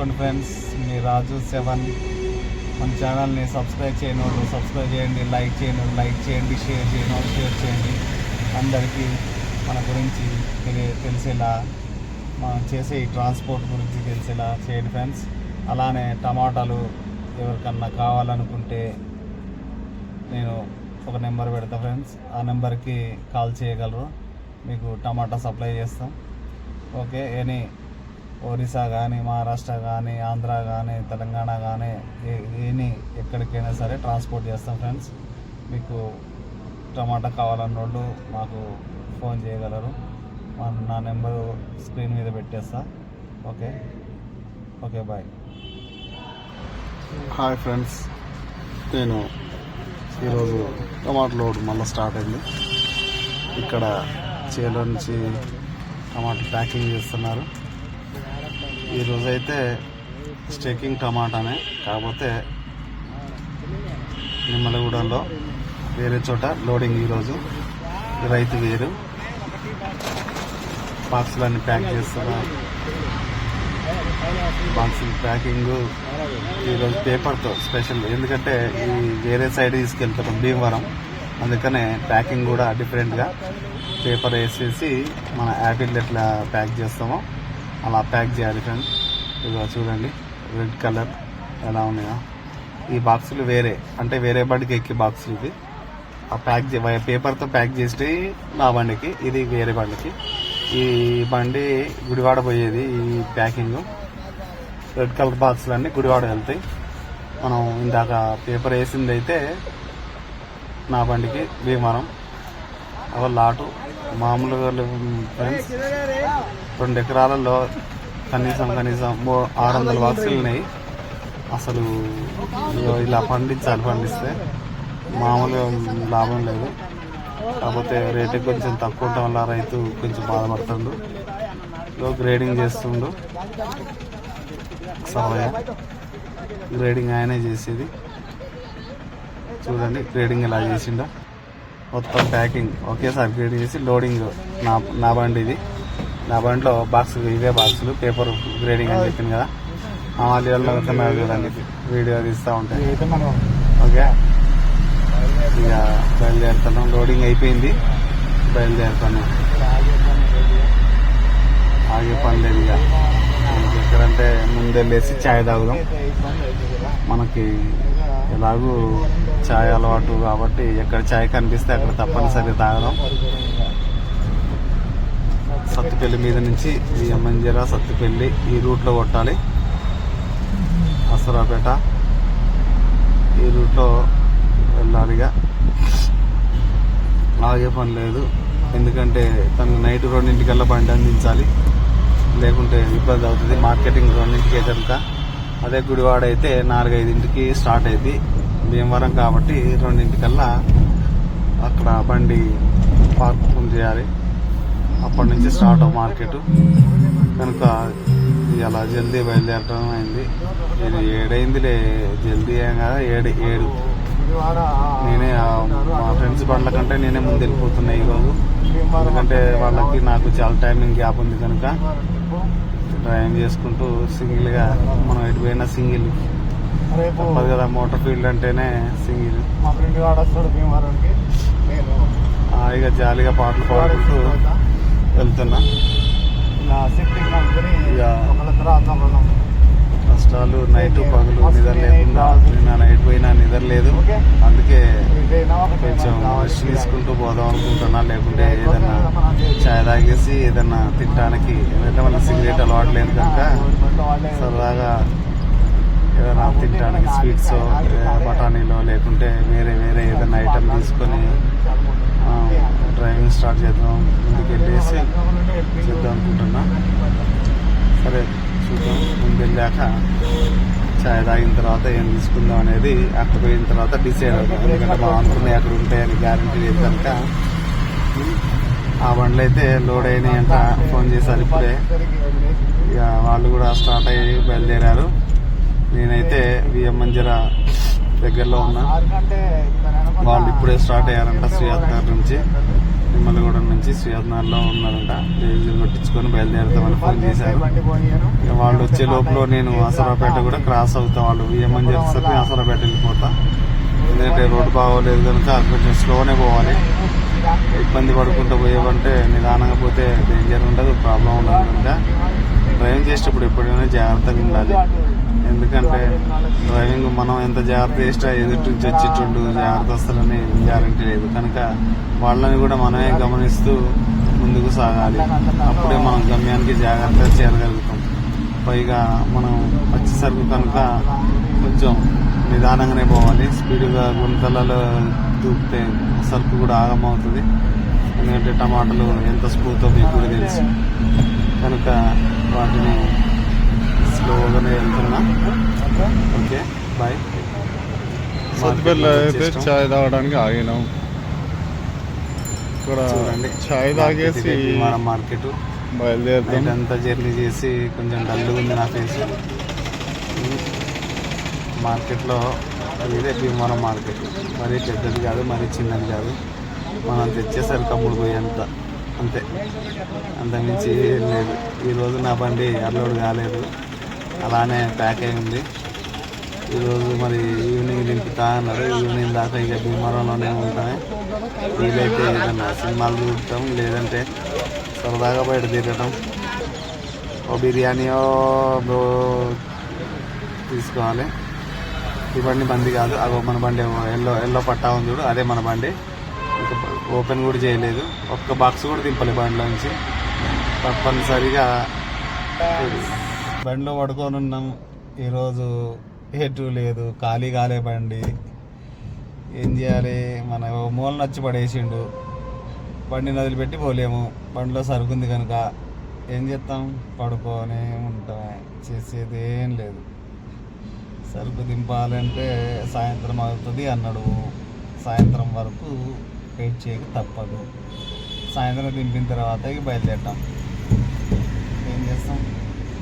చేసుకోండి ఫ్రెండ్స్. మీ రాజు సెవెన్. మన ఛానల్ని సబ్స్క్రైబ్ చేయని వాళ్ళు సబ్స్క్రైబ్ చేయండి లైక్ చేయను లైక్ చేయండి షేర్ చేయండి వాళ్ళు షేర్ చేయండి. అందరికీ మన గురించి తెలియ తెలిసేలా మనం చేసే ఈ ట్రాన్స్పోర్ట్ గురించి తెలిసేలా చేయండి ఫ్రెండ్స్. అలానే టమాటాలు ఎవరికన్నా కావాలనుకుంటే నేను ఒక నెంబర్ పెడతా ఫ్రెండ్స్. ఆ నెంబర్కి కాల్ చేయగలరు. మీకు టమాటా సప్లై చేస్తాం. ఓకే ఎనీ ఒరిస్సా కానీ మహారాష్ట్ర కానీ ఆంధ్ర కానీ తెలంగాణ కానీ ఏని ఎక్కడికైనా సరే ట్రాన్స్పోర్ట్ చేస్తాం ఫ్రెండ్స్. మీకు టమాటా కావాలన్న వాళ్ళు మాకు ఫోన్ చేయగలరు. నా నెంబరు స్క్రీన్ మీద పెట్టేస్తా. Okay? Okay bye. Hi friends. నేను ఈరోజు టమాటా లోడ్ మళ్ళీ స్టార్ట్ అయింది. ఇక్కడ చేలో నుంచి టమాటా ప్యాకింగ్ చేస్తున్నారు. ఈరోజు అయితే స్టేకింగ్ టమాటానే కాకపోతే నిమ్మలగూడలో వేరే చోట లోడింగ్ ఈరోజు. రైతు వేరు. బాక్సులన్నీ ప్యాక్ చేస్తున్నారు బాక్సులు ప్యాకింగ్ ఈరోజు పేపర్తో స్పెషల్. ఎందుకంటే ఈ వేరే సైడ్ తీసుకెళ్తాం భీమవరం. అందుకనే ప్యాకింగ్ కూడా డిఫరెంట్గా. పేపర్ వేసేసి మన యాపిల్ ఎట్లా ప్యాక్ చేస్తామో అలా ప్యాక్ చేయాలి ఫ్రెండ్స్ ఇదిగో చూడండి రెడ్ కలర్ ఎలా ఉన్నాయో. ఈ బాక్సులు వేరే అంటే వేరే బండికి ఎక్కే బాక్సులు ఇది ఆ ప్యాక్ చే- పేపర్తో ప్యాక్ చేస్తే నా బండికి ఇది వేరే బండికి. ఈ బండి గుడివాడ పోయేది ఈ ప్యాకింగ్ రెడ్ కలర్ బాక్సులు అన్నీ గుడివాడ వెళ్తాయి. మనం ఇందాక పేపర్ వేసింది అయితే నా బండికి భీమవరం అవ లాటు. మామూలుగా ఫ్రెండ్స్ రెండు ఎకరాలలో కనీసం కనీసం ఆరు వందల బాక్సులు ఉన్నాయి. అసలు ఇగో ఇలా పండించాలి పండిస్తే మామూలుగా లాభం లేదు. కాకపోతే రేటు కొంచెం తక్కువ ఉండటం వల్ల రైతు కొంచెం బాధపడుతుండు. గ్రేడింగ్ చేస్తుండు. సవయ గ్రేడింగ్ ఆయనే చేసేది. చూడండి గ్రేడింగ్ ఎలా చేసిండో. మొత్తం ప్యాకింగ్ ఒకేసారి గ్రేడింగ్ చేసి లోడింగ్ నా నా బండి ఇది. నా బండిలో బాక్స్ ఇవే బాక్సులు పేపర్ గ్రేడింగ్ అని చెప్పింది కదా. ఆ వాళ్ళు వెళ్తున్నారు చూడండి వీడియో తీస్తూ ఉంటాయి ఓకే? ఇక బయలుదేరుతున్నాం. లోడింగ్ అయిపోయింది. బయలుదేరుతున్నాం ఆగే పని లేదు ఇక. ఎక్కడంటే ముందెళ్ళేసి ఛాయ్ తాగుదాం. మనకి ఎలాగూ ఛాయ్ అలవాటు కాబట్టి ఎక్కడ ఛాయ్ కనిపిస్తే అక్కడ తప్పనిసరి తాగడం. సత్తుపల్లి మీద నుంచి ఈ మంజర సత్తుపల్లి ఈ రూట్లో కొట్టాలి. అసరాపేట ఈ రూట్లో వెళ్ళాలిగా ఆగే పని లేదు. ఎందుకంటే తను నైట్ రెండింటికల్లా బండి అందించాలి. లేకుంటే ఇబ్బంది అవుతుంది. మార్కెటింగ్ రెండింటికే కనుక అదే గుడివాడ అయితే నాలుగైదింటికి స్టార్ట్ అయింది భీమవరం కాబట్టి రెండింటికల్లా అక్కడ బండి పార్కింగ్ చేయాలి. అప్పటి నుంచి స్టార్ట్ మార్కెట్. కనుక ఇలా జల్దీ బయలుదేరటం అయింది. నేను ఏడైందిలే జల్దీ ఏం కదా ఏడు ఏడు. నేనే మా ఫ్రెండ్స్ బండ్ల కంటే నేనే ముందు వెళ్ళిపోతున్నా ఈరోజు ఎందుకంటే వాళ్ళకి నాకు చాలా టైమింగ్ గ్యాప్ ఉంది కనుక. డ్రైవింగ్ చేసుకుంటూ సింగిల్గా మనం ఎటు పోయినా సింగిల్ తప్పదు కదా మోటార్ ఫీల్డ్ అంటేనే సింగిల్. మా ఫ్రెండ్ వాడు వస్తాడు భీమవరంకి. నేను హాయిగా జాలీగా పాటలు పాడుకుంటూ వెళ్తున్నా. ఇలా సెట్టింగ్ అనుకుని ఇక ఒకళ్ళ తర్వాత ఒకళ్ళం. కష్టాలు నైట్ పగలు నిద్ర లేకుండా నిన్న నైట్ పోయినా నిద్ర లేదు. అందుకే కొంచెం రెస్ట్ కావాలి. తీసుకుంటూ పోదాం అనుకుంటున్నా. లేకుంటే ఏదన్నా చాయ్ తాగేసి ఏదన్నా తినడానికి ఎందుకంటే మన సిగరెట్ అలవాటు లేదు కనుక సరదాగా ఏదైనా తినడానికి స్వీట్స్ బఠానీలో లేకుంటే వేరే వేరే ఏదైనా ఐటమ్ తీసుకొని డ్రైవింగ్ స్టార్ట్ చేద్దాం ముందుకు వెళ్ళేసి చేద్దాం అనుకుంటున్నా. సరే చూద్దాం. ముందు వెళ్ళాక చాయ్ తాగిన తర్వాత ఏం తీసుకుందాం అనేది అక్కడ పోయిన తర్వాత డిసైడ్ అవుతాం. ఎందుకంటే మా అనుకున్నాయి అక్కడ ఉంటాయని గ్యారంటీ లేదు కనుక. ఆ బండ్లు అయితే లోడ్ అయినాయి అంట. ఫోన్ చేశారు ఇప్పుడే. ఇక వాళ్ళు కూడా స్టార్ట్ అయ్యి బయలుదేరారు. నేనైతే విఎం మంజర దగ్గరలో ఉన్నా. వాళ్ళు ఇప్పుడే స్టార్ట్ అయ్యారంట శ్రీయాత్ నుంచి. నిమ్మలగూడెం నుంచి శ్రీహర్నాథ్లో ఉన్నారంట. డీజిల్ కొట్టించుకొని బయలుదేరుతామని ఫోన్ చేశారు. వాళ్ళు వచ్చే లోపల నేను అసరాపేట కూడా క్రాస్ అవుతా. వాళ్ళు ఏమని చెప్పేసరికి అసరాపేట వెళ్ళిపోతా. ఎందుకంటే రోడ్డు బాగోలేదు కనుక కొంచెం స్లోనే పోవాలి. ఇబ్బంది పడుకుంటూ పోయేవంటే నిదానంగా పోతే డేంజర్ ఉండదు ప్రాబ్లం ఉండదు కనుక డ్రైవింగ్ చేసేటప్పుడు ఎప్పుడైనా జాగ్రత్తగా ఉండాలి. ఎందుకంటే డ్రైవింగ్ మనం ఎంత జాగ్రత్త చేసినా ఎదుటి నుంచి వచ్చేటుండు జాగ్రత్త వస్తారని గ్యారంటీ లేదు. కనుక వాళ్ళని కూడా మనమే గమనిస్తూ ముందుకు సాగాలి. అప్పుడే మనం గమ్యానికి జాగ్రత్తగా చేరగలుగుతాం. పైగా మనం వచ్చేసరికి కనుక కొంచెం నిదానంగానే పోవాలి. స్పీడ్గా గుంతలలో దూకితే సరుకు కూడా ఆగమవుతుంది ఎందుకంటే టమాటాలు ఎంత స్పూతో మీకు కూడా తెలుసు. కనుక వాటిని స్లోగానే వెళ్తున్నా ఓకే. బాయ్. సత్తుపల్లి అయితే చాయ్ తాగడానికి ఆగినాం. ఇక్కడ చాయ్ తాగేసి విమానం మార్కెట్. బయలుదేరుతాం. అంతా జర్నీ చేసి కొంచెం డల్గా ఉంది నా ఫేస్ మార్కెట్లో ఇదే భీమవరం మార్కెట్. మరీ పెద్దది కాదు మరీ చిన్నది కాదు. మనం తెచ్చేసరికి అమ్ముడు పోయేంత. అంతే. అంతమించి ఏం లేదు. ఈరోజు నా బండి అన్లోడ్ కాలేదు. అలానే ప్యాక్ అయి ఉంది. ఈరోజు మరి ఈవినింగ్ దింపుతా అన్నారు. ఈవినింగ్ దాకా ఇక భీమవరంలోనే ఉంటాయి వీలైతే ఏదన్నా సినిమాలు చూడటం లేదంటే సరదాగా బయట తిరగటం. ఓ బిర్యానీయో తీసుకోవాలి. ఈ బండి బండి కాదు. అగో మన బండి ఎల్లో ఎల్లో పట్టా ఉంది చూడు. అదే మన బండి. ఇంకా ఓపెన్ కూడా చేయలేదు. ఒక్క బాక్స్ కూడా దింపలే బండిలో నుంచి తప్పనిసరిగా బండిలో పడుకొని ఉన్నాం. ఈరోజు ఎటు లేదు ఖాళీ కాలే బండి. ఏం చేయాలి? మన మూల నచ్చి పడేసిండు. బండిని వదిలిపెట్టి పోలేము. బండిలో సరుకుంది కనుక ఏం చేస్తాం? పడుకొని ఉంటాం. చేసేది ఏం లేదు. సరుకు దింపాలంటే సాయంత్రం అవుతుంది అన్నాడు. సాయంత్రం వరకు వెయిట్ చేయక తప్పదు. సాయంత్రం దింపిన తర్వాత బయలుదేరటం ఏం చేస్తాం?